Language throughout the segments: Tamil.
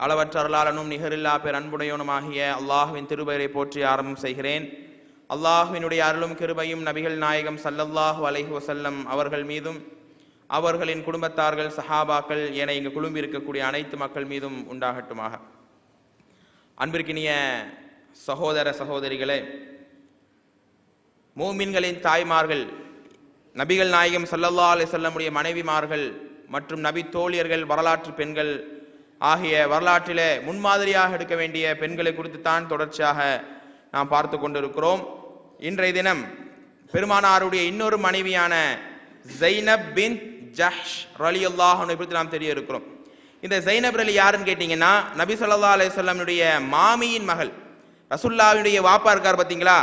அளவற்ற அருளாளனும் நிகரில்லா பேர் அன்புடையவனுமாகிய அல்லாஹுவின் திருபெயரை போற்றி ஆரம்பம் செய்கிறேன். அல்லாஹுவினுடைய அருளும் கிருபையும் நபிகள் நாயகம் சல்லல்லாஹு அலைஹி வசல்லம் அவர்கள் மீதும் அவர்களின் குடும்பத்தார்கள் சஹாபாக்கள் என இங்கு குழும்பி இருக்கக்கூடிய அனைத்து மக்கள் மீதும் உண்டாகட்டுமாக. அன்பிற்கினிய சகோதர சகோதரிகளே மூமின்களின் தாய்மார்கள் நபிகள் நாயகம் சல்லல்லா அலி செல்லமுடைய மனைவிமார்கள் மற்றும் நபி தோழியர்கள் வரலாற்று பெண்கள் ஆகிய வரலாற்றிலே முன்மாதிரியாக எடுக்க வேண்டிய பெண்களை குறித்து தான் தொடர்ச்சியாக நாம் பார்த்து கொண்டிருக்கிறோம். இன்றைய தினம் பெருமானாருடைய இன்னொரு மனைவியான ஜைனப் பின் ஜஹ் ரலியல்லாஹு அன்ஹு குறித்து நாம் தெரிய இருக்கிறோம். இந்த ஜைனப் ரலி யாருன்னு கேட்டிங்கன்னா நபி சொல்லா அலைஹி மாமியின் மகள். ரசுல்லாவினுடைய வாப்பா இருக்கார் பார்த்தீங்களா?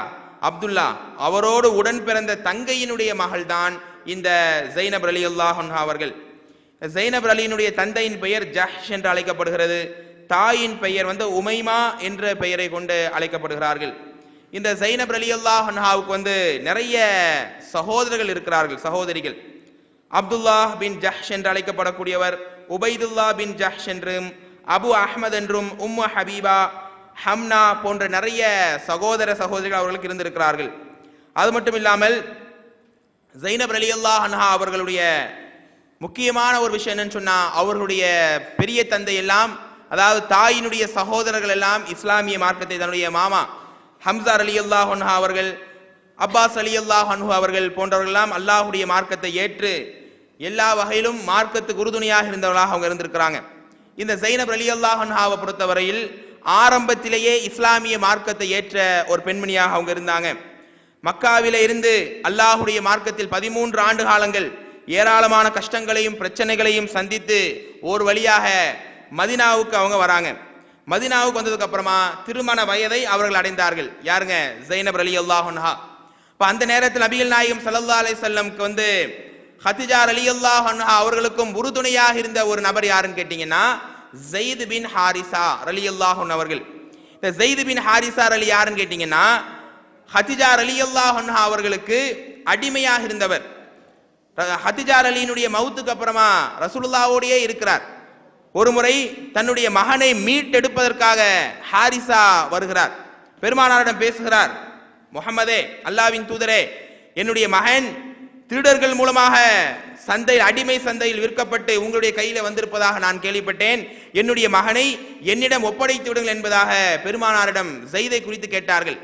அப்துல்லா. அவரோடு உடன் பிறந்த தங்கையினுடைய மகள்தான் இந்த ஜைனப் அலி அல்லாஹ் அவர்கள். ஜைனப் அலியினுடைய தந்தையின் பெயர் ஜஹ்ஷ் என்று அழைக்கப்படுகிறது. தாயின் பெயர் வந்து உமைமா என்ற பெயரை கொண்டு அழைக்கப்படுகிறார்கள். இந்த ஜைனப் அலி அல்லாஹ் அன்ஹாவுக்கு வந்து நிறைய சகோதரர்கள் இருக்கிறார்கள் சகோதரிகள். அப்துல்லாஹ் பின் ஜஹ்ஷ் என்று அழைக்கப்படக்கூடியவர் உபைதுல்லா பின் ஜஹ்ஷ் என்றும் அபு அஹ்மத் என்றும் உம்மு ஹபீபா ஹம்னா போன்ற நிறைய சகோதர சகோதரிகள் அவர்களுக்கு இருந்திருக்கிறார்கள். அது மட்டும் இல்லாமல் ஜைனப் அலி அல்லாஹ் அன்ஹா அவர்களுடைய முக்கியமான ஒரு விஷயம் என்னன்னு சொன்னா அவர்களுடைய பெரிய தந்தை எல்லாம் அதாவது தாயினுடைய சகோதரர்கள் எல்லாம் இஸ்லாமிய மார்க்கத்தை தன்னுடைய மாமா ஹம்சார் அலி அல்லா ஹன்ஹா அவர்கள் அப்பாஸ் அலி அல்லா அன்ஹு அவர்கள் போன்றவர்களெல்லாம் அல்லாஹுடைய மார்க்கத்தை ஏற்று எல்லா வகையிலும் மார்க்கத்துக்கு உறுதுணையாக இருந்தவர்களாக அவங்க இருந்திருக்கிறாங்க. இந்த ஜைனப் அலி அல்லா ஹன்ஹாவை பொறுத்தவரையில் ஆரம்பத்திலேயே இஸ்லாமிய மார்க்கத்தை ஏற்ற ஒரு பெண்மணியாக அவங்க இருந்தாங்க. மக்காவில இருந்து அல்லாஹுடைய மார்க்கத்தில் பதிமூன்று ஆண்டு காலங்கள் ஏராளமான கஷ்டங்களையும் பிரச்சனைகளையும் சந்தித்து ஒரு வழியாக மதினாவுக்கு அவங்க வராங்க. மதினாவுக்கு வந்ததுக்கு அப்புறமா திருமண வயதை அவர்கள் அடைந்தார்கள். யாருங்க? ஜைனப் அலி அல்லாஹா இப்போ அந்த நேரத்தில் நபிகள் நாயகம் சல்லா அலி செல்லம்க்கு வந்து ஹத்திஜார் அலி அல்லாஹ் அவர்களுக்கும் உறுதுணையாக இருந்த ஒரு நபர் யாருன்னு கேட்டீங்கன்னா ஜெயிது பின் ஹாரிசா அலி அல்லாஹன் அவர்கள். இந்த ஜெயிது பின் ஹாரிசா அலி யாருன்னு கேட்டீங்கன்னா ஹத்திஜார் அலி அல்லாஹன் அவர்களுக்கு அடிமையாக இருந்தவர். ஹத்திஜார் அலியினுடைய மவுத்துக்கு அப்புறமா ரசூலுல்லாவோடையே இருக்கிறார். ஒரு முறை தன்னுடைய மகனை மீட்டெடுப்பதற்காக ஹாரிசா வருகிறார். பெருமானாரிடம் பேசுகிறார் முகமதே அல்லாவின் தூதரே என்னுடைய மகன் திருடர்கள் மூலமாக சந்தை அடிமை சந்தையில் விற்கப்பட்டு உங்களுடைய கையில் வந்திருப்பதாக நான் கேள்விப்பட்டேன். என்னுடைய மகனை என்னிடம் ஒப்படைத்து விடுங்கள் என்பதாக பெருமானாரிடம் செய்தை குறித்து கேட்டார்கள்.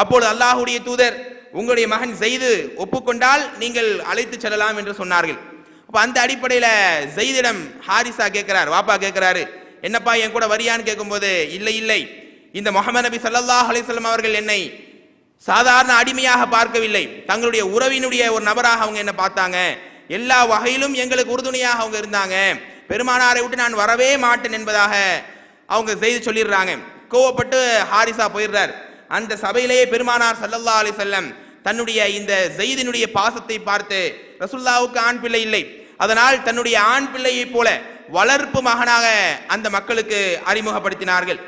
அப்பொழுது அல்லாஹுடைய தூதர் உங்களுடைய மகன் செய்து ஒப்புக்கொண்டால் நீங்கள் அழைத்து செல்லலாம் என்று சொன்னார்கள். அப்போ அந்த அடிப்படையில் செய்திடம் ஹாரிசா கேட்கிறார் வாப்பா கேட்கிறாரு என்னப்பா என் கூட வரியான்னு கேட்கும்போது இல்லை இல்லை இந்த முகமது நபி சல்லல்லாஹ் அலிஸ்லாம் அவர்கள் என்னை சாதாரண அடிமையாக பார்க்கவில்லை. தங்களுடைய உறவினுடைய ஒரு நபராக அவங்க என்ன பார்த்தாங்க. எல்லா வகையிலும் எங்களுக்கு உறுதுணையாக அவங்க இருந்தாங்க. பெருமானாரை விட்டு நான் வரவே மாட்டேன் என்பதாக அவங்க செய்து சொல்லிடுறாங்க. கோவப்பட்டு ஹாரிசா போயிடுறார். அந்த சபையிலேயே பெருமானார் சல்லல்லா அலி செல்லம் தன்னுடைய இந்த ஜெயிதினுடைய பாசத்தை பார்த்து ரசுல்லாவுக்கு ஆண் பிள்ளை இல்லை. அதனால் தன்னுடைய ஆண் பிள்ளையைப் போல வளர்ப்பு மகனாக அந்த மக்களுக்கு அறிமுகப்படுத்தினார்கள்.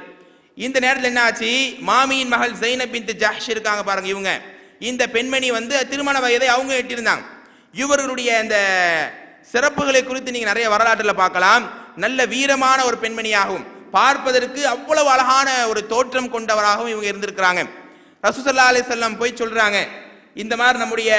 இந்த நேரத்தில் என்ன ஆச்சு? மாமியின் மகள் ஜெய்னப் பின் ஜஹ்ஷ் இருக்காங்க பாருங்க இவங்க. இந்த பெண்மணி வந்து திருமண வயதை அவங்க எட்டியிருந்தாங்க. இவர்களுடைய அந்த சிறப்புகளை குறித்து நீங்க நிறைய வரலாற்றில் பார்க்கலாம். நல்ல வீரமான ஒரு பெண்மணியாகும் பார்ப்பதற்கு அவ்வளவு அழகான ஒரு தோற்றம் கொண்டவராகவும் இவங்க இருந்திருக்கிறாங்க. ரசூசல்லா அலி செல்லம் போய் சொல்றாங்க இந்த மாதிரி நம்முடைய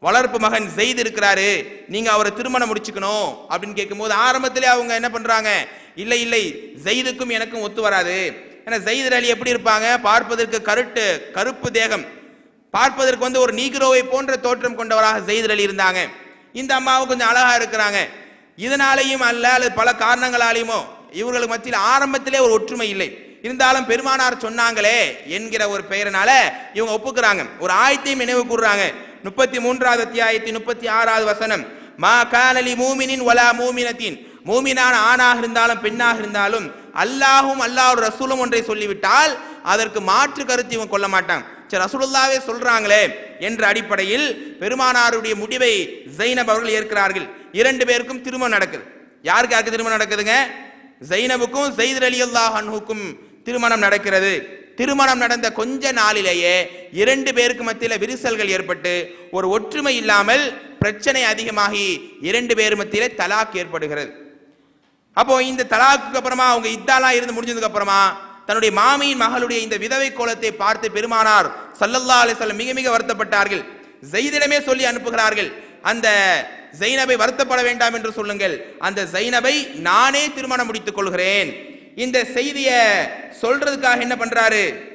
வளர்ப்பு மகன் செய்து இருக்கிறாரு நீங்க அவரை திருமணம் முடிச்சுக்கணும் அப்படின்னு கேட்கும்போது ஆரம்பத்திலே அவங்க என்ன பண்றாங்க இல்லை இல்லை ஜெயிதுக்கும் எனக்கும் ஒத்து வராது. ஏன்னா ஜெயித் அலி எப்படி இருப்பாங்க? பார்ப்பதற்கு கருட்டு கருப்பு தேகம். பார்ப்பதற்கு வந்து ஒரு நீக்ரோவை போன்ற தோற்றம் கொண்டவராக ஜெயித் அலி இருந்தாங்க. இந்த அம்மாவும் கொஞ்சம் அழகா இருக்கிறாங்க. இதனாலேயும் அல்ல அல்லது பல காரணங்களாலேயுமோ இவர்களுக்கு மத்தியில் ஆரம்பத்திலே ஒரு ஒற்றுமை இல்லை. இருந்தாலும் பெருமானார் சொன்னாங்களே என்கிற ஒரு பெயரினால இவங்க ஒப்புக்கிறாங்க. ஒரு ஆயத்தையும் நினைவு கூறுறாங்க. முப்பத்தி மூன்றாவது அத்தியாயத்தி முப்பத்தி ஆறாவது வசனம் மா காலலி மூமினின் வலா மூமினத்தின். மூமினான ஆணாக இருந்தாலும் பெண்ணாக இருந்தாலும் அல்லாஹும் அல்லாஹ் ரசூலும் ஒன்றை சொல்லிவிட்டால் அதற்கு மாற்று கருத்து இவன் கொள்ள மாட்டாங்க சரி ரசூலுல்லாவே சொல்றாங்களே என்ற அடிப்படையில் பெருமானாருடைய முடிவை ஜெயினப் அவர்கள் ஏற்கிறார்கள். இரண்டு பேருக்கும் திருமணம் நடக்குது. யாருக்கு யாருக்கு திருமணம் நடக்குதுங்க? ஜைனபுக்கும் ஜெயித் அலி அல்லாஹ் திருமணம் நடக்கிறது. திருமணம் நடந்த கொஞ்ச நாளிலேயே இரண்டு பேருக்கு மத்தியில் விரிசல்கள் ஏற்பட்டு ஒரு ஒற்றுமை இல்லாமல் பிரச்சனை அதிகமாகி இரண்டு பேர் மத்தியிலே தலாக் ஏற்படுகிறது. அப்போ இந்த தலாக்குக்கு அப்புறமா அவங்க இத்தாலாம் இருந்து முடிஞ்சதுக்கு அப்புறமா தன்னுடைய மாமியின் மகளுடைய இந்த விதவை கோலத்தை பார்த்து பெருமானார் சல்லல்லா அலைஹி மிக மிக வருத்தப்பட்டார்கள். ஜெயிதிடமே சொல்லி அனுப்புகிறார்கள். அந்த ஜைனபை வருத்தப்பட வேண்டாம் என்று சொல்லுங்கள். அந்த ஜைனபை நானே திருமணம் முடித்துக் கொள்கிறேன். இந்த செய்தியை சொல்றதுக்காக என்ன பண்றாரு?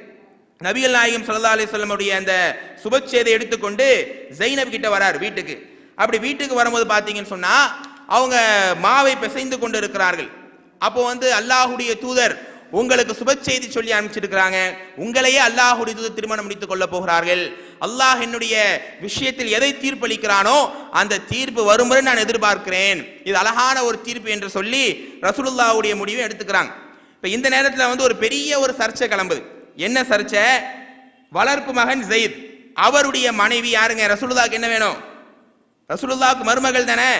நபிகள் நாயகம் சல்லா அலைஹி வஸல்லம் அந்த சுபச்செய்தை எடுத்துக்கொண்டு ஜைனப் கிட்ட வரார் வீட்டுக்கு. அப்படி வீட்டுக்கு வரும்போது பார்த்தீங்கன்னு சொன்னா அவங்க மாவை பிசைந்து கொண்டு இருக்கிறார்கள். அப்போ வந்து அல்லாஹுடைய தூதர் உங்களுக்கு சுப செய்தி சொல்லி அனுப்பிச்சிருக்கிறாங்க. உங்களையே அல்லாஹுடைய தூதர் திருமணம் முடித்துக் கொள்ள போகிறார்கள். அல்லாஹ் என்னுடைய விஷயத்தில் எதை தீர்ப்பளிக்கிறானோ அந்த தீர்ப்பு வரும் வரை நான் எதிர்பார்க்கிறேன். இது அழகான ஒரு தீர்ப்பு என்று சொல்லி ரசூலுல்லாவுடைய முடிவை எடுத்துக்கிறாங்க. இப்போ இந்த நேரத்தில் வந்து ஒரு பெரிய ஒரு சர்ச்சை கிளம்புது. என்ன சர்ச்சை? வளர்ப்பு மகன் ஜெயித். அவருடைய மனைவி யாருங்க? ரசூலுல்லாஹ்க்கு என்ன வேணும்? ரசூலுல்லாவுக்கு மருமகள் தானே.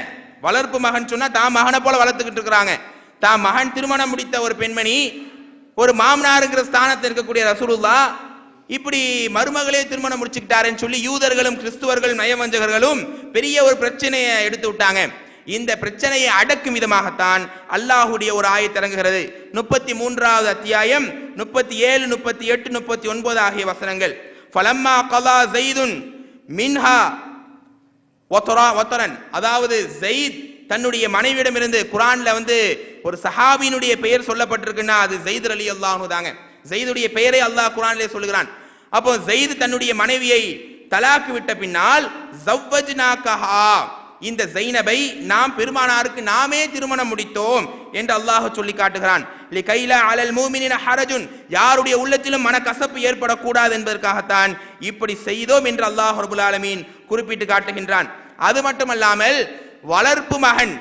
வளர்ப்பு மகன் சொன்னா தான் மகனை போல வளர்த்துக்கிட்டு இருக்கிறாங்க. தான் மகன் திருமணம் முடித்த ஒரு பெண்மணி ஒரு மாமனாருங்கிற ஸ்தானத்தில் இருக்கக்கூடிய ரசூலுல்லா இப்படி மருமகளே திருமணம் முடிச்சுக்கிட்டாருன்னு சொல்லி யூதர்களும் கிறிஸ்துவர்கள் நயவஞ்சகர்களும் பெரிய ஒரு பிரச்சனையை எடுத்து விட்டாங்க. இந்த பிரச்சனையை அடக்கும் விதமாகத்தான் அல்லாஹுடைய ஒரு ஆயை இறங்குகிறது. முப்பத்தி மூன்றாவது அத்தியாயம் முப்பத்தி ஏழு முப்பத்தி எட்டு முப்பத்தி ஒன்பது ஆகிய வசனங்கள். ஃபலம்மா கலா ஜெய்துன் மின்ஹா ஒத்தரா ஒத்தரன் அதாவது ஜெயித் தன்னுடைய மனைவியிடமிருந்து குரான்ல வந்து ஒரு சஹாபியினுடைய பெயர் சொல்லப்பட்டிருக்குன்னா அது ஜெயித் அலி அல்லாஹு தாங்க. ஜெயிதுடைய பெயரை அல்லாஹ் குரானிலே சொல்லுகிறான். அப்போ ஜெயித் தன்னுடைய மனைவியை தலாக்கு விட்ட பின்னால் இந்த ஜைனபை நாம் பெருமானாருக்கு நாமே திருமணம் முடித்தோம் என்று அல்லாஹ் சொல்லி காட்டுகிறான். அலல் ஹரஜுன். யாருடைய உள்ளத்திலும் மனக்கசப்பு ஏற்படக்கூடாது என்பதற்காகத்தான் இப்படி செய்தோம் என்று அல்லாஹ் ரபுல் ஆலமீன் குறிப்பிட்டு காட்டுகின்றான். அது மட்டுமல்லாமல் வளர்ப்பு மகன்.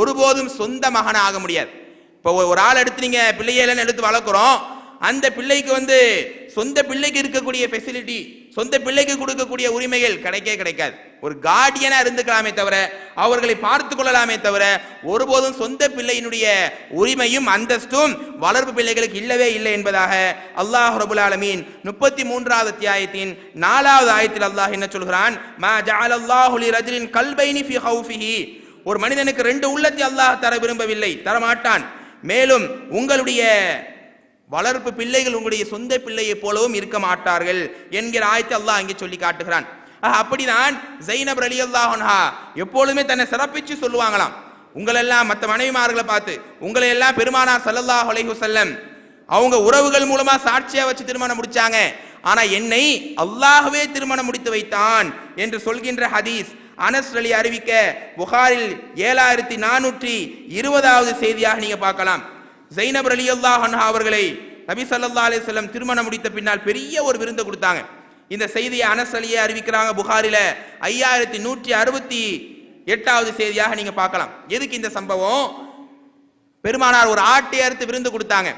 ஒருபோதும் சொந்த மகன் ஆக முடியாது. இப்போ ஒரு ஆள் எடுத்து நீங்க பிள்ளையலன்னு எடுத்து வளர்க்குறோம். அந்த பிள்ளைக்கு வந்து சொந்த பிள்ளைக்கு இருக்கக்கூடிய ஃபெசிலிட்டி சொந்த பிள்ளைக்கு கொடுக்கக்கூடிய உரிமைகள் கிடைக்கவே கிடைக்காது. ஒரு கார்டியனா இருந்துக்கலாமே தவிர அவர்களை பார்த்து கொள்ளலாமே தவிர ஒருபோதும் சொந்த பிள்ளையினுடைய உரிமையும் அந்தஸ்தும் வளர்ப்பு பிள்ளைகளுக்கு இல்லவே இல்லை என்பதாக அல்லாஹ் ரபுல் ஆலமீன் முப்பத்தி மூன்றாவது அத்தியாயத்தின் நாலாவது ஆயத்தில் அல்லாஹ் என்ன சொல்கிறான்? மா ஜஅலல்லாஹு லிரஜுலின் கல்பைனி ஃபி ஹவுஃபிஹி ஒரு மனிதனுக்கு ரெண்டு உள்ளத்தை அல்லாஹ் தர விரும்பவில்லை தரமாட்டான். மேலும் உங்களுடைய வளர்ப்பு பிள்ளைகள் உங்களுடைய சொந்த பிள்ளையைப் போலவும் இருக்க மாட்டார்கள் என்கிற ஆயத்தை அல்லாஹ் அங்கே சொல்லி காட்டுகிறான். அப்படிதான் ஜைனப் அலி அல்லாஹா எப்பொழுதுமே தன்னை சிறப்பிச்சு சொல்லுவாங்களாம். உங்களெல்லாம் மற்ற மனைவிமார்களை பார்த்து உங்களை எல்லாம் பெருமானார் ஸல்லல்லாஹு அலைஹி அவங்க உறவுகள் மூலமா சாட்சியா வச்சு திருமணம் முடிச்சாங்க. ஆனா என்னை அல்லாஹவே திருமணம் முடித்து வைத்தான் என்று சொல்கின்ற ஹதீஸ் அனஸ் அலி அறிவிக்க புகாரில் ஏழாயிரத்தி நானூற்றி இருபதாவது செய்தியாக நீங்க பார்க்கலாம். ஜைனப் அலி அல்லாஹ் அவர்களை நபி சல்லா அலி வஸல்லம் திருமணம் முடித்த பின்னால் பெரிய ஒரு விருந்து கொடுத்தாங்க. இந்த செய்தியை அனசலியே அறிவிக்கிறாங்க புகாரில. ஐயாயிரத்தி நூற்றி அறுபத்தி எட்டாவது செய்தியாக நீங்க பார்க்கலாம். எதுக்கு இந்த சம்பவம்? பெருமானார் ஒரு ஆட்டை அறுத்து விருந்து கொடுத்தாங்க.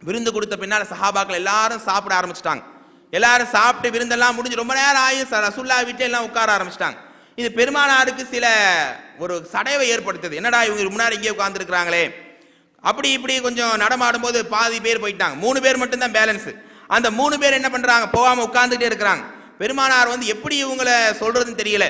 விருந்து கொடுத்த பின்னால் சஹாபாக்கள் எல்லாரும் சாப்பிட ஆரம்பிச்சிட்டாங்க. எல்லாரும் சாப்பிட்டு விருந்தெல்லாம் முடிஞ்சு ரொம்ப நேரம் ஆகி ச- ரசூல்லா வீட்டில் எல்லாம் உட்கார ஆரம்பிச்சிட்டாங்க. இது பெருமானாருக்கு சில ஒரு சடைவை ஏற்படுத்துது. என்னடா இவங்க முன்னாடி இங்கே உட்கார்ந்துருக்கிறாங்களே? அப்படி இப்படி கொஞ்சம் நடமாடும் போது பாதி பேர் போயிட்டாங்க. மூணு பேர் மட்டும்தான் பேலன்ஸு. அந்த மூணு பேர் என்ன பண்றாங்க? போகாம உட்கார்ந்துட்டே இருக்கிறாங்க. பெருமானார் வந்து எப்படி இவங்களை சொல்றதுன்னு தெரியல.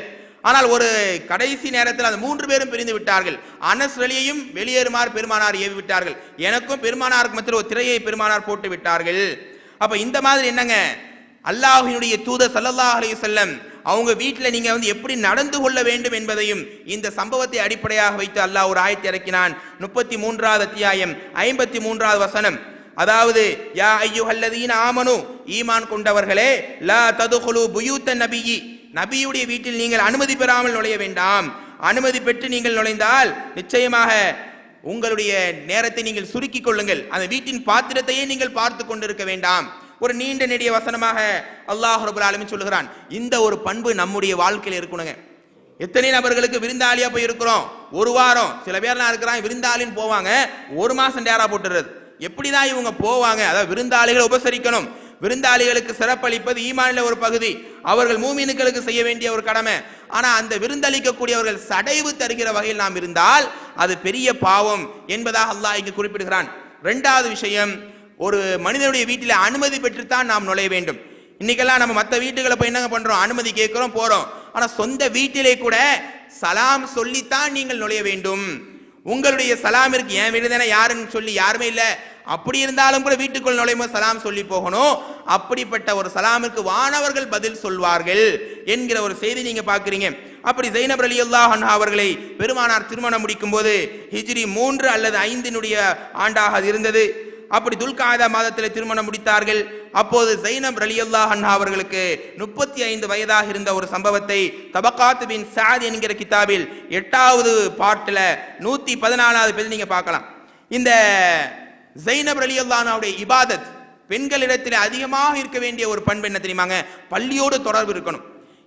ஆனால் ஒரு கடைசி நேரத்தில் அந்த மூன்று பேரும் பிரிந்து விட்டார்கள். அனஸ் வெளியையும் வெளியேறுமாறு பெருமானார் ஏவி விட்டார்கள். எனக்கும் பெருமானாருக்கு மத்தியில் ஒரு திரையை பெருமானார் போட்டு விட்டார்கள். அப்போ இந்த மாதிரி என்னங்க? அல்லாஹினுடைய தூத ஸல்லல்லாஹு அலைஹி செல்லம் அவங்க வீட்டில் நீங்கள் வந்து எப்படி நடந்து கொள்ள வேண்டும் என்பதையும் இந்த சம்பவத்தை அடிப்படையாக வைத்து அல்லாஹ் ஒரு ஆயத்தை இறக்கினான். முப்பத்தி மூன்றாவது அத்தியாயம் ஐம்பத்தி மூன்றாவது வசனம். அதாவது யா ஐயுஹல்லதீன ஆமனு ஈமான் கொண்டவர்களே லா ததுகுலு புயூத்த நபியி. நபியுடைய வீட்டில் நீங்கள் அனுமதி பெறாமல் நுழைய வேண்டாம். அனுமதி பெற்று நீங்கள் நுழைந்தால் நிச்சயமாக உங்களுடைய நேரத்தை நீங்கள் சுருக்கிக் கொள்ளுங்கள். அந்த வீட்டின் பாத்திரத்தையே நீங்கள் பார்த்து கொண்டிருக்க வேண்டாம். ஒரு நீண்ட நெடிய வசனமாக அல்லாஹ் ரபுல் ஆலமின் சொல்லுகிறான். இந்த ஒரு பண்பு நம்முடைய வாழ்க்கையில் இருக்கணுங்க. எத்தனை நபர்களுக்கு விருந்தாளியா போய் இருக்கிறோம் ஒரு வாரம். சில பேர்லாம் இருக்கிறான் விருந்தாளின்னு போவாங்க. ஒரு மாசம் டேரா போட்டுறது. எப்படிதான் இவங்க போவாங்க? அதாவது விருந்தாளிகளை உபசரிக்கணும். விருந்தாளிகளுக்கு சிறப்பளிப்பது ஈமானில ஒரு பகுதி. அவர்கள் மூமினுக்களுக்கு செய்ய வேண்டிய ஒரு கடமை. ஆனா அந்த விருந்தளிக்கக்கூடியவர்கள் சடைவு தருகிற வகையில் நாம் இருந்தால் அது பெரிய பாவம் என்பதாக அல்லாஹ் இங்கு குறிப்பிடுகிறான். ரெண்டாவது விஷயம் ஒரு மனிதனுடைய வீட்டில் அனுமதி பெற்றுத்தான் நாம் நுழைய வேண்டும். இன்னைக்கெல்லாம் நம்ம மற்ற வீட்டுகளை போய் என்னங்க பண்றோம்? அனுமதி கேட்குறோம் போறோம். ஆனா சொந்த வீட்டிலே கூட சலாம் சொல்லித்தான் நீங்கள் நுழைய வேண்டும். உங்களுடைய சலாமிற்கு என் வீடு தானே யாருன்னு சொல்லி யாருமே இல்லை. அப்படி இருந்தாலும் கூட வீட்டுக்குள் நுழையும் சலாம் சொல்லி போகணும். அப்படிப்பட்ட ஒரு சலாமிற்கு வானவர்கள் பதில் சொல்வார்கள் என்கிற ஒரு செய்தி நீங்க பாக்குறீங்க அப்படி ஜெயினப் அலி அல்லாஹ் அவர்களை பெருமானார் திருமணம் முடிக்கும் போது ஹிஜ்ரி மூன்று அல்லது ஐந்தினுடைய ஆண்டாக அது இருந்தது. அப்படி துல்காதா மாதத்தில் திருமணம் முடித்தார்கள். அப்போது ஜைனப் ரலி அல்லாஹ் அவர்களுக்கு முப்பத்தி ஐந்து வயதாக இருந்த ஒரு சம்பவத்தை தபக்காத்து பின் சாத் என்கிற கிதாபில் எட்டாவது பாட்டில் நூற்றி பதினாலாவது பேர் நீங்கள் பார்க்கலாம். இந்த ஜைனப் ரலி இபாதத் பெண்களிடத்தில் அதிகமாக இருக்க வேண்டிய ஒரு பண்பு என்ன தெரியுமாங்க? பள்ளியோடு தொடர்பு இருக்கணும்.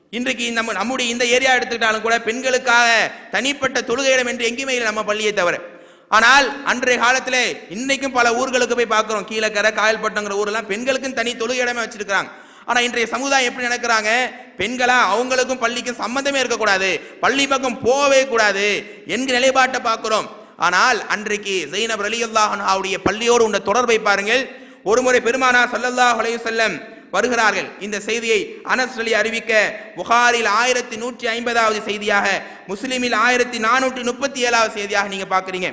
இன்றைக்கு நம்ம நம்முடைய இந்த ஏரியா எடுத்துக்கிட்டாலும் கூட பெண்களுக்காக தனிப்பட்ட தொழுகை இடம் என்று எங்கேயுமே இல்லை நம்ம பள்ளியை தவிர. ஆனால் அன்றைய காலத்தில் இன்னைக்கும் பல ஊர்களுக்கு போய் பார்க்குறோம். கீழக்கரை காயல்பட்டங்கிற ஊரெல்லாம் பெண்களுக்கும் தனி தொழுகை இடமே வச்சிருக்கிறாங்க. ஆனால் இன்றைய சமுதாயம் எப்படி நடக்கிறாங்க பெண்களா அவங்களுக்கும் பள்ளிக்கும் சம்பந்தமே இருக்கக்கூடாது. பள்ளி பக்கம் போகவே கூடாது என்கிற நிலைப்பாட்டை பார்க்குறோம். ஆனால் அன்றைக்கு ஜெயினப் அலி அவருடைய பள்ளியோடு உள்ள தொடர்பை பாருங்கள். ஒருமுறை பெருமானா சல்லல்லாஹ் செல்லம் வருகிறார்கள். இந்த செய்தியை அனஸ் அலி அறிவிக்க புகாரில் ஆயிரத்தி நூற்றி ஐம்பதாவது செய்தியாக முஸ்லீமில் ஆயிரத்தி நானூற்றி முப்பத்தி ஏழாவது செய்தியாக நீங்கள் பார்க்குறீங்க.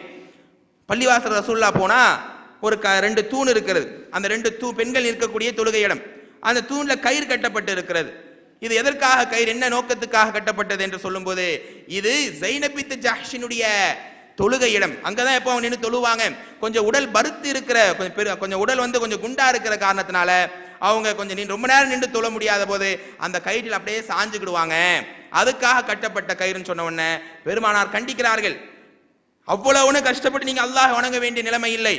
பள்ளிவாசல் ரசூல்லா போனா ஒரு க ரெண்டு தூண் இருக்கிறது. அந்த ரெண்டு தூ பெண்கள் இருக்கக்கூடிய தொழுகை இடம். அந்த தூணில் கயிறு கட்டப்பட்டு இருக்கிறது. இது எதற்காக கயிறு என்ன நோக்கத்துக்காக கட்டப்பட்டது என்று சொல்லும்போது இது ஜைனபித் ஜாஷினுடைய தொழுகை இடம். அங்கதான் எப்போ அவங்க நின்று தொழுவாங்க. கொஞ்சம் உடல் பருத்து இருக்கிற கொஞ்சம் பெரு கொஞ்சம் உடல் வந்து கொஞ்சம் குண்டா இருக்கிற காரணத்தினால அவங்க கொஞ்சம் நின்று ரொம்ப நேரம் நின்று தொழ முடியாத போது அந்த கயிற்றில் அப்படியே சாஞ்சுக்கிடுவாங்க. அதுக்காக கட்டப்பட்ட கயிறுன்னு சொன்ன உடனே பெருமானார் கண்டிக்கிறார்கள். அவ்வளவுன்னு கஷ்டப்பட்டு நீங்க அல்லாஹ் வணங்க வேண்டிய நிலைமை இல்லை.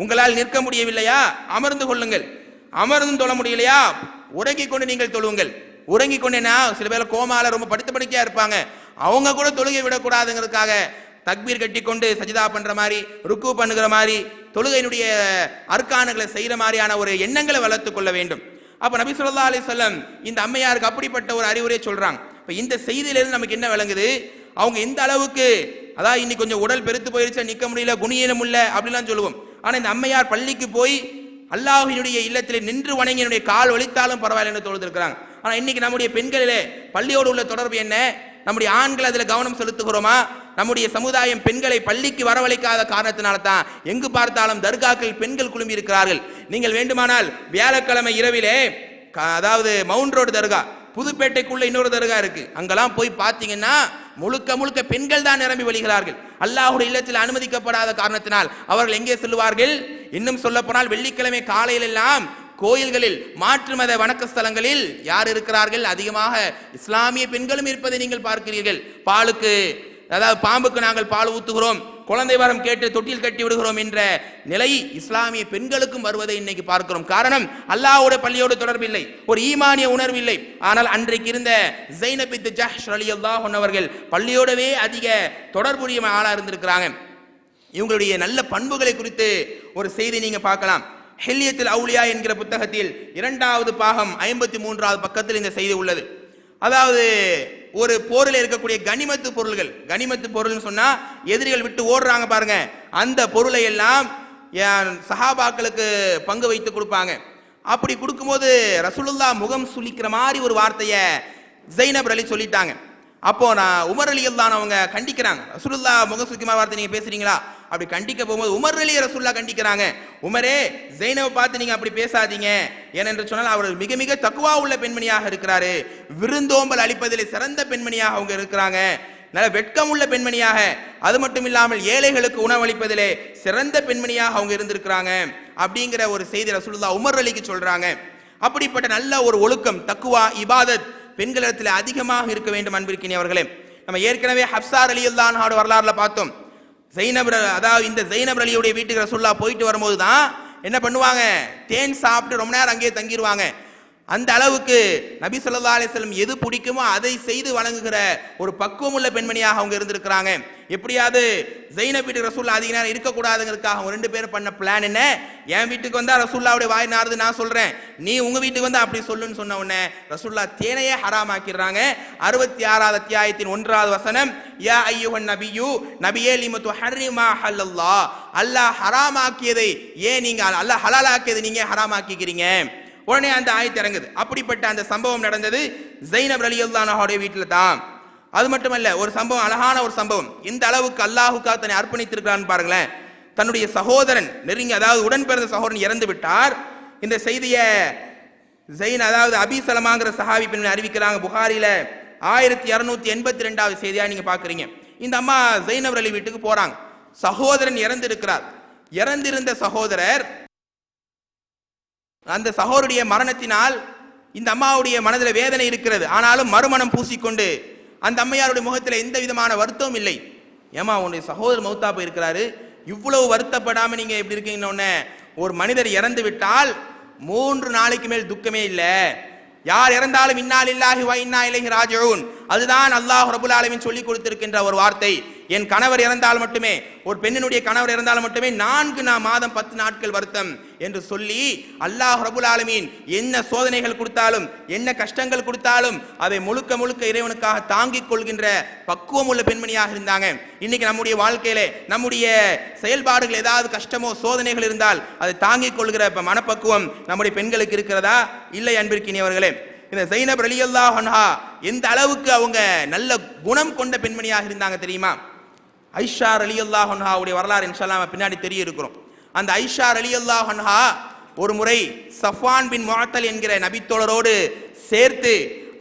உங்களால் நிற்க முடியவில்லையா? அமர்ந்து கொள்ளுங்கள். அமர்ந்தும் தொழ முடியலையா? உறங்கிக் கொண்டு நீங்கள் தொழுவுங்கள் உறங்கி கொண்டேனா சில பேர் கோமால ரொம்ப படுத்து படுக்கையா இருப்பாங்க. அவங்க கூட தொழுகை விடக்கூடாதுங்கிறதுக்காக தக்பீர் கட்டி கொண்டு சஜிதா பண்ற மாதிரி ருக்கு பண்ணுகிற மாதிரி தொழுகையினுடைய அர்க்கானுகளை செய்யற மாதிரியான ஒரு எண்ணங்களை வளர்த்து கொள்ள வேண்டும். அப்ப நபி சொல்லா அலி சொல்லம் இந்த அம்மையாருக்கு அப்படிப்பட்ட ஒரு அறிவுரை சொல்றாங்க. இப்ப இந்த செய்தியிலிருந்து நமக்கு என்ன விளங்குது? அவங்க எந்த அளவுக்கு அதாவது இன்னைக்கு கொஞ்சம் உடல் பெருத்து போயிருச்சா நிற்க முடியல குணியினம் இல்லை அப்படிலாம் சொல்லுவோம். ஆனால் இந்த அம்மையார் பள்ளிக்கு போய் அல்லாஹினுடைய இல்லத்தில் நின்று வணங்கி என்னுடைய கால் வலித்தாலும் பரவாயில்ல என்று தொழுதிருக்கிறாங்க. ஆனால் இன்னைக்கு நம்முடைய பெண்களிலே பள்ளியோடு உள்ள தொடர்பு என்ன? நம்முடைய ஆண்கள் அதில் கவனம் செலுத்துகிறோமா? நம்முடைய சமுதாயம் பெண்களை பள்ளிக்கு வரவழைக்காத காரணத்தினால தான் எங்கு பார்த்தாலும் தர்காக்கள் பெண்கள் குழுமி இருக்கிறார்கள். நீங்கள் வேண்டுமானால் வியாழக்கிழமை இரவிலே அதாவது மவுண்ட் ரோடு தர்கா புதுப்பேட்டைக்குள்ள இன்னொரு தர்கா இருக்கு. அங்கெல்லாம் போய் பார்த்தீங்கன்னா முழுக்க முழுக்க பெண்கள் தான் நிரம்பி வழிகிறார்கள். அல்லாஹுடைய இல்லத்தில் அனுமதிக்கப்படாத காரணத்தினால் அவர்கள் எங்கே செல்வார்கள் இன்னும் சொல்ல போனால் வெள்ளிக்கிழமை காலையில் எல்லாம் கோயில்களில் மாற்று மத வணக்க ஸ்தலங்களில் யார் இருக்கிறார்கள்? அதிகமாக இஸ்லாமிய பெண்களும் இருப்பதை நீங்கள் பார்க்கிறீர்கள். பாலுக்கு அதாவது பாம்புக்கு நாங்கள் பால் ஊத்துகிறோம். குழந்தை வரம் கேட்டு தொட்டில் கட்டி விடுகிறோம் என்ற நிலை இஸ்லாமிய பெண்களுக்கும் வருவதை இன்னைக்கு பார்க்கிறோம். காரணம் அல்லாஹோட பள்ளியோடு தொடர்பு இல்லை ஒரு ஈமானிய உணர்வு இல்லை. ஆனால் அன்றைக்கு இருந்த ஜைனபித் ஜஹ் அலி அல்லாஹ் அவர்கள் பள்ளியோடவே அதிக தொடர்புடைய ஆளாக இருந்திருக்கிறாங்க. இவங்களுடைய நல்ல பண்புகளை குறித்து ஒரு செய்தி நீங்க பார்க்கலாம். ஹெல்லியத்தில் அவுலியா என்கிற புத்தகத்தில் இரண்டாவது பாகம் ஐம்பத்தி மூன்றாவது பக்கத்தில் இந்த செய்தி உள்ளது. அதாவது ஒரு போரில் இருக்கக்கூடிய கனிமத்து பொருள்கள். கனிமத்து பொருள்னு சொன்னா எதிரிகள் விட்டு ஓடுறாங்க பாருங்க. அந்த பொருளை எல்லாம் சஹாபாக்களுக்கு பங்கு வைத்து கொடுப்பாங்க. அப்படி கொடுக்கும்போது ரசூலுல்லா முகம் சுளிக்கிற மாதிரி ஒரு வார்த்தையை ஜெய்னப் அலி சொல்லிட்டாங்க. அப்போ நான் உமர் அலி அவங்க கண்டிக்கிறாங்க. ரசூலுல்லா முகம் சுளிக்கிற வார்த்தை நீங்க பேசுறீங்களா? அப்படி கண்டிக்க போகும்போது உமர் அலி ரசுல்லா கண்டிக்கிறாங்க. உமரே ஜெயினவை பார்த்து நீங்க அப்படி பேசாதீங்க. ஏனென்று சொன்னால் அவர் மிக மிக தக்குவா உள்ள பெண்மணியாக இருக்கிறாரு. விருந்தோம்பல் அளிப்பதிலே சிறந்த பெண்மணியாக அவங்க இருக்கிறாங்க. நல்ல வெட்கம் உள்ள பெண்மணியாக. அது மட்டும் இல்லாமல் ஏழைகளுக்கு உணவளிப்பதிலே சிறந்த பெண்மணியாக அவங்க இருந்திருக்கிறாங்க. அப்படிங்கிற ஒரு செய்தி ரசூலுல்லா உமர் அலிக்கு சொல்றாங்க. அப்படிப்பட்ட நல்ல ஒரு ஒழுக்கம் தக்குவா இபாதத் பெண்களிடத்தில் அதிகமாக இருக்க வேண்டும் அன்பிருக்கிறவர்களே நம்ம ஏற்கனவே ஹப்சார் அலி அல்லான் வரலாறுல பார்த்தோம். ஜெயினபர் அதாவது இந்த ஜெயினபர் அலியுடைய வீட்டுக்கு ரசுல்லா போயிட்டு வரும்போது தான் என்ன பண்ணுவாங்க? தேன் சாப்பிட்டு ரொம்ப நேரம் அங்கேயே தங்கிடுவாங்க அந்த அளவுக்கு நபி சொல்லா அலிஸ்லம் எது பிடிக்குமோ அதை செய்து வழங்குகிற ஒரு பக்குவமுள்ள பெண்மணியாக அவங்க இருந்திருக்கிறாங்க. எப்படியாவது ஜெயின வீட்டு ரசூல்லா அதிக நேரம் இருக்கக்கூடாதுங்கிறதுக்காக அவங்க ரெண்டு பேரும் பண்ண பிளான் என்ன? என் வீட்டுக்கு வந்தால் ரசூல்லாவுடைய வாய் நாறுது நான் சொல்கிறேன் நீ உங்கள் வீட்டுக்கு வந்து அப்படி சொல்லுன்னு சொன்ன உடனே ரசூல்லா தேனையே ஹராமாக்கிடுறாங்க அறுபத்தி ஆறாவது அத்தியாயத்தின் ஒன்றாவது வசனம் யா ஐயுஹன் நபியு நபியே லிமத்து ஹரிமா ஹல்லல்லா அல்லாஹ் ஹராமாக்கியதை ஏன் நீங்கள் அல்லாஹ் ஹலாலாக்கியதை நீங்கள் ஹராமாக்கிக்கிறீங்க உடனே அந்த ஆயத்து இறங்குது. அப்படிப்பட்ட அந்த சம்பவம் நடந்தது ஜைனப் அலி அல்லாஹோடைய வீட்டில் தான். அது மட்டுமல்ல ஒரு சம்பவம் அழகான ஒரு சம்பவம். இந்த அளவுக்கு அல்லாஹுக்காக தன்னை அர்ப்பணித்திருக்கிறான்னு பாருங்களேன். தன்னுடைய சகோதரன் நெருங்கி அதாவது உடன் பிறந்த சகோதரன் இறந்து விட்டார். இந்த செய்தியை ஜெயின் அதாவது அபி சலமாங்கிற சஹாபி பெண் அறிவிக்கிறாங்க புகாரில. ஆயிரத்தி இரநூத்தி எண்பத்தி ரெண்டாவது செய்தியா நீங்க பாக்குறீங்க. இந்த அம்மா ஜெயினவர் அலி வீட்டுக்கு போறாங்க. சகோதரன் இறந்திருக்கிறார். இறந்திருந்த சகோதரர் அந்த சகோதருடைய மரணத்தினால் இந்த அம்மாவுடைய மனதில் வேதனை இருக்கிறது. ஆனாலும் மறுமணம் பூசிக்கொண்டு அந்த அம்மையாருடைய முகத்தில் எந்த விதமான வருத்தமும் இல்லை. ஏமா உன்னுடைய சகோதரர் மௌத்தா போயிருக்கிறாரு? இவ்வளவு வருத்தப்படாமல் நீங்கள் எப்படி இருக்கீங்கன்னு ஒரு மனிதர் இறந்து விட்டால் மூன்று நாளைக்கு மேல் துக்கமே இல்லை. யார் இறந்தாலும் இன்னால் இல்லாஹி வ இன்னா இலைஹி ராஜூன் அதுதான் அல்லாஹ் ரபுல் ஆலமின் சொல்லி கொடுத்திருக்கின்ற ஒரு வார்த்தை. என் கணவர் இறந்தால் மட்டுமே ஒரு பெண்ணினுடைய கணவர் இறந்தால் மட்டுமே நான்கு நான் மாதம் பத்து நாட்கள் வருத்தம். என்று சொல்லி அல்லாஹ் ரபுல் ஆலமீன் என்ன சோதனைகள் கொடுத்தாலும் என்ன கஷ்டங்கள் கொடுத்தாலும் அதை முழுக்க முழுக்க இறைவனுக்காக தாங்கிக் கொள்கின்ற பக்குவம் உள்ள பெண்மணியாக இருந்தாங்க. இன்னைக்கு நம்முடைய வாழ்க்கையில நம்முடைய செயல்பாடுகள் ஏதாவது கஷ்டமோ சோதனைகள் இருந்தால் அதை தாங்கிக் கொள்கிற இப்ப மனப்பக்குவம் நம்முடைய பெண்களுக்கு இருக்கிறதா? இல்லை அன்பிற்கினியவர்களே. இந்த சைனப் ரலியல்லாஹு ஹன்ஹா எந்த அளவுக்கு அவங்க நல்ல குணம் கொண்ட பெண்மணியாக இருந்தாங்க தெரியுமா? ஐஷா ரலியல்லாஹு அன்ஹாவுடைய வரலாறு இன்ஷால்லாம் நம்ம பின்னாடி தெரிய இருக்கிறோம் அந்த ஐஷா ரலியல்லாஹு அன்ஹா ஒரு முறை சஃபான் பின் முகத்தல் என்கிற நபித்தோழரோடு சேர்த்து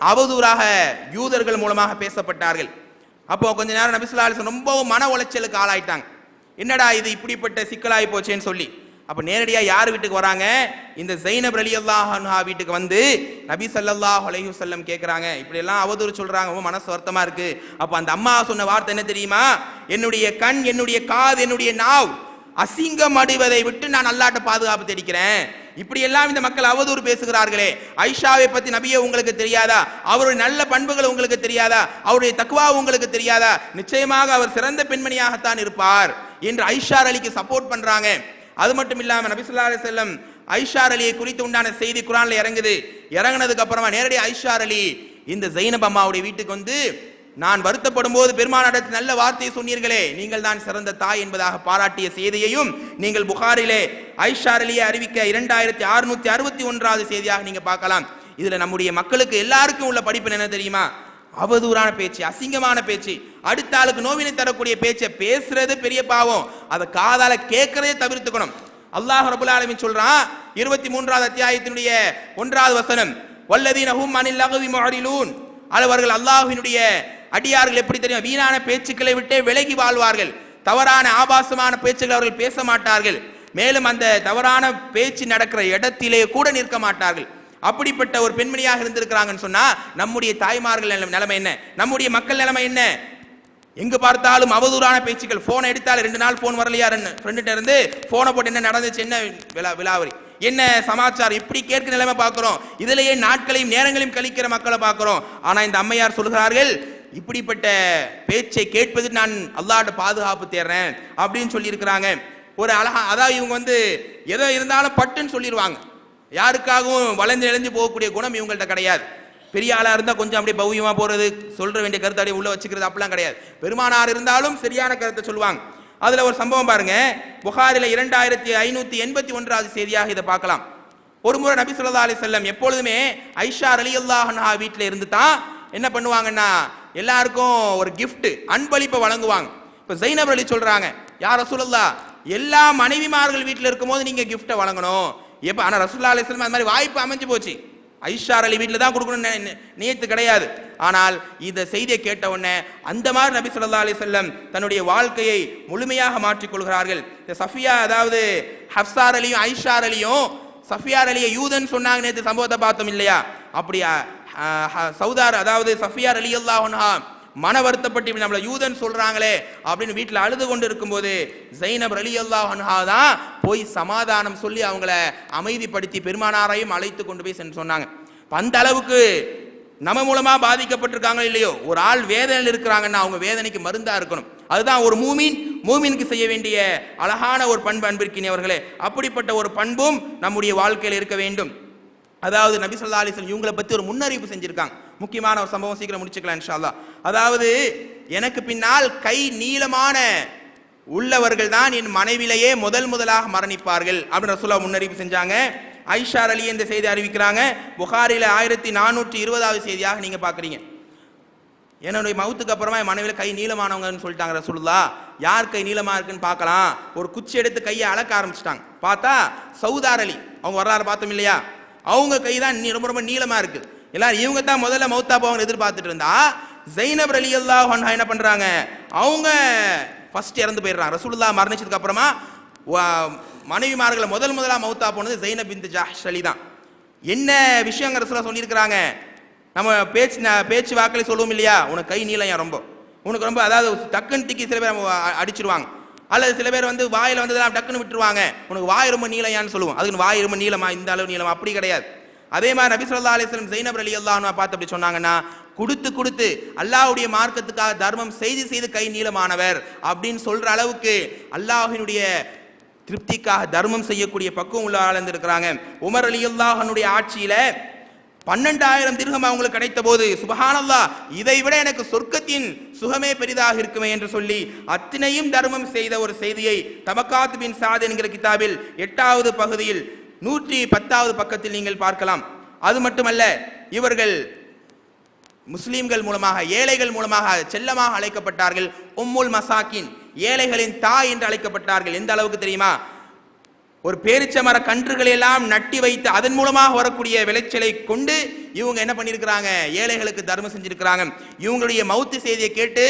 அவதூறாக யூதர்கள் மூலமாக பேசப்பட்டார்கள். அப்போ கொஞ்ச நேரம் நபிசுல்லா ரொம்பவும் மன உளைச்சலுக்கு ஆளாயிட்டாங்க. என்னடா இது இப்படிப்பட்ட சிக்கலாகி போச்சேன்னு சொல்லி. அப்போ நேரடியாக யார் வீட்டுக்கு வராங்க? இந்த ஜைனப் அலி அல்லாஹா வீட்டுக்கு வந்து நபி ஸல்லல்லாஹு அலைஹி கேட்குறாங்க இப்படியெல்லாம் அவதூறு சொல்கிறாங்க ரொம்ப மனசு வருத்தமாக இருக்குது அப்போ அந்த அம்மா சொன்ன வார்த்தை என்ன தெரியுமா? என்னுடைய கண் என்னுடைய காது என்னுடைய நாவ் அசிங்கம் அடைவதை விட்டு நான் அல்லாட்ட பாதுகாப்பு தேடிக்கிறேன். இப்படி எல்லாம் இந்த மக்கள் அவதூறு பேசுகிறார்களே. ஐஷாவை பத்தி நபியை உங்களுக்கு தெரியாதா? அவருடைய நல்ல பண்புகள் உங்களுக்கு தெரியாதா? அவருடைய தக்குவா உங்களுக்கு தெரியாதா? நிச்சயமாக அவர் சிறந்த பெண்மணியாகத்தான் இருப்பார் என்று ஐஷார் அலிக்கு சப்போர்ட் பண்றாங்க. அது மட்டும் இல்லாம நபிசுல்லா அலி செல்லம் ஐஷார் அலியை குறித்து உண்டான செய்தி குரான்ல இறங்குது. இறங்கினதுக்கு அப்புறமா நேரடி ஐஷார் அலி இந்த ஜெயினப் அம்மாவுடைய வீட்டுக்கு வந்து நான் வருத்தப்படும் போது பெருமானிடத்தில் நல்ல வார்த்தையை சொன்னீர்களே. நீங்கள் தான் சிறந்த தாய் என்பதாக பாராட்டிய செய்தியையும் நீங்கள் புகாரிலே ஐஷாரிலேயே அறிவிக்க இரண்டாயிரத்தி அறுநூத்தி அறுபத்தி ஒன்றாவது செய்தியாக நீங்க பார்க்கலாம். இதுல நம்முடைய மக்களுக்கு எல்லாருக்கும் உள்ள படிப்பு என்ன தெரியுமா? அவதூறான பேச்சு அசிங்கமான பேச்சு அடுத்த ஆளுக்கு நோவினை தரக்கூடிய பேச்சை பேசுறது பெரிய பாவம். அதை காதால கேட்கறதே தவிர்த்துக்கணும். அல்லாஹ் ரபுல் ஆலமீன் சொல்றான் இருபத்தி மூன்றாவது அத்தியாயத்தினுடைய ஒன்றாவது வசனம் வல்லதீன ஹும் அனில் லகுவி முஅரிலூன் அவர்கள் அல்லாஹினுடைய அடியார்கள் எப்படி தெரியும்? வீணான பேச்சுக்களை விட்டே விலகி வாழ்வார்கள். தவறான ஆபாசமான பேச்சுக்கள் அவர்கள் பேச மாட்டார்கள். மேலும் அந்த தவறான பேச்சு நடக்கிற இடத்திலே கூட நிற்க மாட்டார்கள். அப்படிப்பட்ட ஒரு பெண்மணியாக இருந்திருக்கிறாங்கன்னு சொன்னா நம்முடைய தாய்மார்கள் நிலைமை- நிலைமை என்ன? நம்முடைய மக்கள் நிலைமை என்ன? எங்க பார்த்தாலும் அவதூறான பேச்சுக்கள். போனை எடுத்தால் ரெண்டு நாள் போன் வரலையா? ஃப்ரெண்டுகிட்ட இருந்து போனை போட்டு என்ன நடந்துச்சு? என்ன விழா விழாவரி. என்ன சமாச்சாரம்? இப்படி கேட்க நிலைமை பார்க்கிறோம். இதிலேயே நாட்களையும் நேரங்களையும் கழிக்கிற மக்களை பார்க்கிறோம். ஆனா இந்த அம்மையார் சொல்கிறார்கள் இப்படிப்பட்ட பேச்சை கேட்பது நான் அல்லாஹ்ட்ட பாதுகாப்பு தேடுறேன் அப்படின்னு சொல்லியிருக்கிறாங்க. ஒரு அழகா அதாவது இவங்க வந்து எதோ இருந்தாலும் பட்டுன்னு சொல்லிடுவாங்க யாருக்காகவும் வளைஞ்சு இழைஞ்சு போகக்கூடிய குணம் இவங்கள்ட்ட கிடையாது. பெரிய ஆளாக இருந்தால் கொஞ்சம் அப்படியே பௌவியமாக போகிறது சொல்கிற வேண்டிய கருத்தை அப்படியே உள்ளே வச்சுக்கிறது அப்படிலாம் கிடையாது. பெருமானார் இருந்தாலும் சரியான கருத்தை சொல்லுவாங்க. அதில் ஒரு சம்பவம் பாருங்க. புகாரில் இரண்டாயிரத்தி ஐநூற்றி எண்பத்தி ஒன்றாவது செய்தியாக இதை பார்க்கலாம். ஒரு முறை நபி சொல்லா அலி செல்லம் எப்பொழுதுமே ஐஷா அலி அல்லாஹா வீட்டில் இருந்து தான் என்ன பண்ணுவாங்கன்னா எல்லாருக்கும் ஒரு கிஃப்ட்டு அன்பளிப்பை வழங்குவாங்க. இப்போ ஜைனப் அலி சொல்கிறாங்க யார் ரசூலுல்லா எல்லா மனைவிமார்கள் வீட்டில் இருக்கும்போது நீங்கள் கிஃப்ட்டை வழங்கணும். எப்போ ஆனால் ரசூல்லா அலிஸ்லாம் அது மாதிரி வாய்ப்பு அமைஞ்சு போச்சு. ஐஷார் அலி வீட்டில் தான் கொடுக்கணும்னு நியத்து கிடையாது. ஆனால் இந்த செய்தியை கேட்ட உடனே அந்த மாதிரி நபி சொல்லா அலி செல்லம் தன்னுடைய வாழ்க்கையை முழுமையாக மாற்றிக்கொள்கிறார்கள் இந்த சஃபியா அதாவது ஹப்சார் அலியும் ஐஷார் அலியும் சஃபியார் அலியை யூதன் சொன்னாங்க நேற்று சம்பவத்தை பார்த்தோம் இல்லையா? அப்படியா சவுதார் சௌதார் அதாவது சஃபியார் அலி அல்லாஹா மன வருத்தப்பட்டு நம்மளை யூதன் சொல்றாங்களே அப்படின்னு வீட்டில் அழுது கொண்டு இருக்கும்போது ஜைனப் அலி அல்லாஹா தான் போய் சமாதானம் சொல்லி அவங்கள அமைதிப்படுத்தி பெருமானாரையும் அழைத்து கொண்டு போய் சென்று சொன்னாங்க. அந்த அளவுக்கு நம்ம மூலமா பாதிக்கப்பட்டிருக்காங்களோ இல்லையோ ஒரு ஆள் வேதனையில் இருக்கிறாங்கன்னா அவங்க வேதனைக்கு மருந்தா இருக்கணும். அதுதான் ஒரு மூமின் மூமினுக்கு செய்ய வேண்டிய அழகான ஒரு பண்பு அன்பிற்கினியவர்களே. அப்படிப்பட்ட ஒரு பண்பும் நம்முடைய வாழ்க்கையில் இருக்க வேண்டும். அதாவது நபி சொல்லா அலைஹி இவங்களை பற்றி ஒரு முன்னறிவிப்பு செஞ்சுருக்காங்க. முக்கியமான ஒரு சம்பவம் சீக்கிரம் முடிச்சுக்கலாம் இன்ஷால்லா அதாவது எனக்கு பின்னால் கை நீளமான உள்ளவர்கள் தான் என் மனைவிலேயே முதல் முதலாக மரணிப்பார்கள் அப்படின்னு ரசூலா முன்னறிவிப்பு செஞ்சாங்க. ஐஷார் அலி இந்த செய்தி அறிவிக்கிறாங்க. புகாரில் ஆயிரத்தி நானூற்றி இருபதாவது செய்தியாக நீங்கள் பார்க்குறீங்க. என்னுடைய மவுத்துக்கு அப்புறமா என் மனைவியில் கை நீளமானவங்கன்னு சொல்லிட்டாங்க ரசூலுல்லா யார் கை நீளமாக இருக்குன்னு பார்க்கலாம். ஒரு குச்சி எடுத்து கையை அளக்க ஆரம்பிச்சிட்டாங்க. பார்த்தா சவுதார் அலி. அவங்க வரலாறு பார்த்தோம் இல்லையா? அவங்க கை தான் ரொம்ப ரொம்ப நீளமா இருக்கு. எல்லாரும் இவங்க தான் முதல்ல மௌத்தா போவாங்க எதிர்பார்த்துட்டு இருந்தா ஜைனப் அலி அல்லாஹ் என்ன பண்றாங்க? அவங்க ஃபர்ஸ்ட் இறந்து போயிடுறாங்க. ரசூலுல்லா மரணிச்சதுக்கு அப்புறமா மனைவிமார்களை முதல் முதலா மௌத்தா போனது ஜைனப் இந்த ஜாஷ் அலி தான். என்ன விஷயங்க ரசூலா சொல்லியிருக்கிறாங்க? நம்ம பேச்சு ந- பேச்சு வாக்கில் சொல்லுவோம் இல்லையா? உனக்கு கை நீளம் ஏன் ரொம்ப? உனக்கு ரொம்ப அதாவது டக்குன்னு திக்கி சில பேர் அடிச்சிருவாங்க. அல்லது சில பேர் வந்து வாயில் வந்து டக்குன்னு விட்டுருவாங்க. உனக்கு வாய் ரொம்ப நீளையான்னு சொல்லுவோம். அதுக்கு வாய் ரொம்ப நீளமா இந்த அளவு நீளமா அப்படி கிடையாது. அதே மாதிரி நபி சொல்லா அலிஸ்லம் ஜெயினப் அலி அல்லாஹ் பார்த்து அப்படி சொன்னாங்கன்னா கொடுத்து கொடுத்து அல்லாஹுடைய மார்க்கத்துக்காக தர்மம் செய்து செய்து கை நீளமானவர் அப்படின்னு சொல்ற அளவுக்கு அல்லாஹினுடைய திருப்திக்காக தர்மம் செய்யக்கூடிய பக்குவம் உள்ள ஆள் இருக்கிறாங்க உமர் அலி அல்லாஹனுடைய ஆட்சியில பன்னெண்டாயிரம் திருகம் அவங்களுக்கு கிடைத்த போது சுபஹானல்லா இதை விட எனக்கு சொர்க்கத்தின் சுகமே பெரிதாக இருக்குமே என்று சொல்லி அத்தனையும் தர்மம் செய்த ஒரு செய்தியை தபக்காத் பின் சாத் என்கிற கிதாபில் எட்டாவது பகுதியில் நூற்றி பத்தாவது பக்கத்தில் நீங்கள் பார்க்கலாம். அது மட்டுமல்ல இவர்கள் முஸ்லீம்கள் மூலமாக ஏழைகள் மூலமாக செல்லமாக அழைக்கப்பட்டார்கள். உம்முல் மசாக்கின் ஏழைகளின் தாய் என்று அழைக்கப்பட்டார்கள். எந்த அளவுக்கு தெரியுமா? ஒரு பேரிச்ச மர கன்றுகளை எல்லாம் நட்டி வைத்து அதன் மூலமாக வரக்கூடிய விளைச்சலை கொண்டு இவங்க என்ன பண்ணியிருக்கிறாங்க? ஏழைகளுக்கு தர்மம் செஞ்சிருக்கிறாங்க. இவங்களுடைய மவுத்து செய்தியை கேட்டு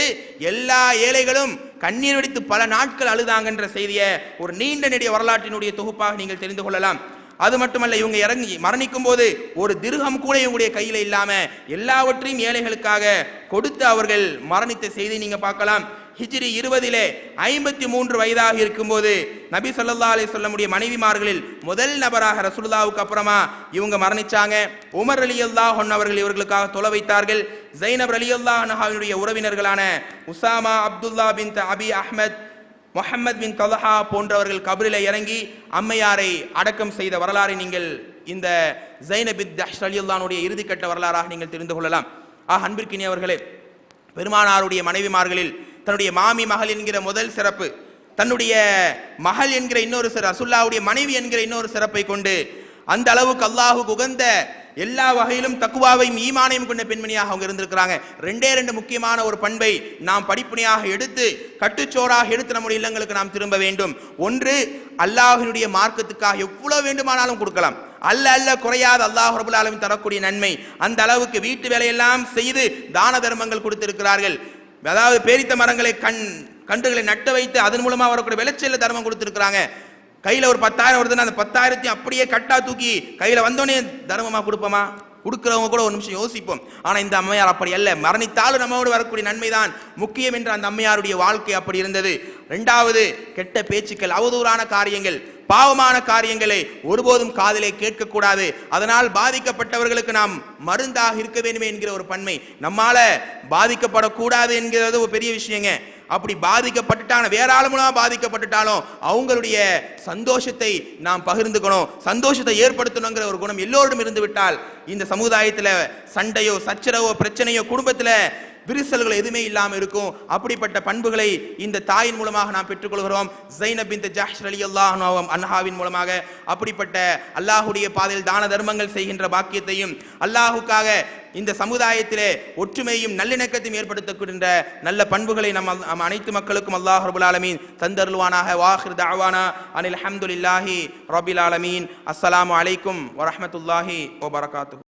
எல்லா ஏழைகளும் கண்ணீர் வெடித்து பல நாட்கள் அழுதாங்கன்ற செய்தியை ஒரு நீண்ட நெடிய வரலாற்றினுடைய தொகுப்பாக நீங்கள் தெரிந்து கொள்ளலாம். அது மட்டுமல்ல இவங்க இறங்கி மரணிக்கும் போது ஒரு திருகம் கூட இவங்களுடைய கையில் இல்லாமல் எல்லாவற்றையும் ஏழைகளுக்காக கொடுத்து அவர்கள் மரணித்த செய்தி நீங்கள் பார்க்கலாம். ஹிஜ்ரி இருபதிலே ஐம்பத்தி மூன்று வயதாக இருக்கும்போது நபி ஸல்லல்லாஹு அலி சொல்லமுடைய மனைவிமார்களில் முதல் நபராக ரசுல்லாவுக்கு அப்புறமா இவங்க மரணிச்சாங்க. உமர் அலி அல்லாஹ் அவர்கள் இவர்களுக்காக தொலை வைத்தார்கள். Zainab Ali Allah உறவினர்களான Usama Abdullah bin Abi Ahmad Muhammad bin Talha போன்றவர்கள் கபரில் இறங்கி அம்மையாரை அடக்கம் செய்த வரலாறை நீங்கள் இந்த ஜைனபித் தஹ் அலியுல்லானுடைய இறுதிக்கட்ட வரலாறாக நீங்கள் தெரிந்து கொள்ளலாம். ஆ அன்பிற்கினி அவர்களே பெருமானாருடைய மனைவிமார்களில் தன்னுடைய மாமி மகள் என்கிற முதல் சிறப்பு தன்னுடைய மகள் என்கிற இன்னொரு சிறப்பு ரசுல்லாவுடைய மனைவி என்கிற இன்னொரு சிறப்பை கொண்டு அந்த அளவுக்கு அல்லாஹு உகந்த எல்லா வகையிலும் தக்குவாவையும் ஈமானையும் கொண்ட பெண்மணியாக அவங்க இருந்திருக்கிறாங்க. ரெண்டே ரெண்டு முக்கியமான ஒரு பண்பை நாம் படிப்பனையாக எடுத்து கட்டுச்சோறாக எடுத்து நம்முடைய இல்லங்களுக்கு நாம் திரும்ப வேண்டும். ஒன்று அல்லாஹினுடைய மார்க்கத்துக்காக எவ்வளோ வேண்டுமானாலும் கொடுக்கலாம். அல்ல அல்ல குறையாத அல்லாஹ் ரபுல் தரக்கூடிய நன்மை. அந்த அளவுக்கு வீட்டு வேலையெல்லாம் செய்து தான தர்மங்கள் கொடுத்திருக்கிறார்கள். அதாவது பேரித்த மரங்களை கண் கன்றுகளை நட்டு வைத்து அதன் மூலமாக வரக்கூடிய விளைச்சல தர்மம் கொடுத்துருக்குறாங்க. கையில் ஒரு பத்தாயிரம் வருதுன்னா அந்த பத்தாயிரத்தையும் அப்படியே கட்டாக தூக்கி கையில் வந்தோடனே தர்மமாக கொடுப்போமா? கொடுக்குறவங்க கூட ஒரு நிமிஷம் யோசிப்போம். ஆனால் இந்த அம்மையார் அப்படி அல்ல. மரணித்தாலும் நம்மோடு வரக்கூடிய நன்மைதான். முக்கியம் என்ற அந்த அம்மையாருடைய வாழ்க்கை அப்படி இருந்தது. ரெண்டாவது கெட்ட பேச்சுக்கள் அவதூறான காரியங்கள் பாவமான காரியங்களை ஒருபோதும் காதலே கேட்கக்கூடாது. அதனால் பாதிக்கப்பட்டவர்களுக்கு நாம் மருந்தாக இருக்க வேண்டுமே என்கிற ஒரு பன்மை. நம்மால பாதிக்கப்படக்கூடாது என்கிறது ஒரு பெரிய விஷயங்க. அப்படி பாதிக்கப்பட்டுட்டான வேற ஆளுமெல்லாம் பாதிக்கப்பட்டுட்டாலும் அவங்களுடைய சந்தோஷத்தை நாம் பகிர்ந்துக்கணும். சந்தோஷத்தை ஏற்படுத்தணுங்கிற ஒரு குணம் எல்லோரிடம் இருந்து விட்டால் இந்த சமுதாயத்தில் சண்டையோ சச்சரவோ பிரச்சனையோ குடும்பத்தில் விரிசல்கள் எதுவுமே இல்லாமல் இருக்கும். அப்படிப்பட்ட பண்புகளை இந்த தாயின் மூலமாக நாம் பெற்றுக்கொள்கிறோம். ஜைனப் பின் ஜாஷ் அலி அல்லாஹ் அன்ஹாவின் மூலமாக. அப்படிப்பட்ட அல்லாஹுடைய பாதையில் தான தர்மங்கள் செய்கின்ற பாக்கியத்தையும் அல்லாஹுக்காக இந்த சமுதாயத்திலே ஒற்றுமையும் நல்லிணக்கத்தையும் ஏற்படுத்தக்கூடிய நல்ல பண்புகளை நம் நம் அனைத்து மக்களுக்கும் அல்லாஹ் ரபுல் ஆலமீன் தந்தருள்வானாக. வாஹிர் தாவானா அனில் அஹமதுல்லாஹி ரபில் ஆலமீன். அஸ்ஸலாமு அலைக்கும் ஓ பரகாத்து